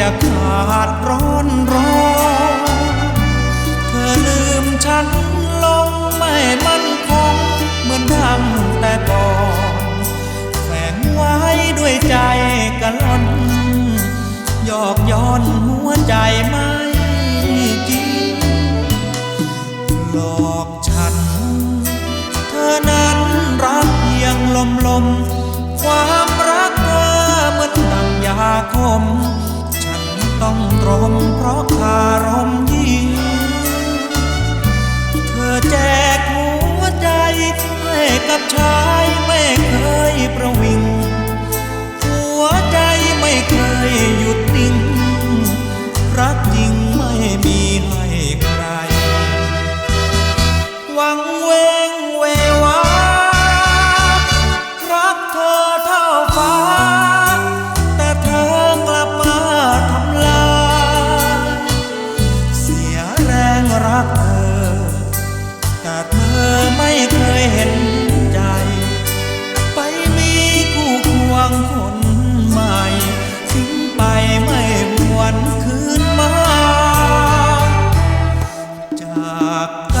จะขาดร้อนร้อนเธอลืมฉันลงไม่มั่นคง เหมือนดังแต่ก่อนแฝงไว้ด้วยใจกะล่อนหยอกย้อนหัวใจไม่จริงหลอกฉัน เธอนั้นรักเพียงลมลมความรักเธอเหมือนดังยาคม ต้องตรงเพราะคารมยิงเธอแจกหัวใจให้กับชายไม่เคยประวิง หัวใจไม่เคยหยุดนิ่ง รักจริงไม่มีให้ใครหวัง 막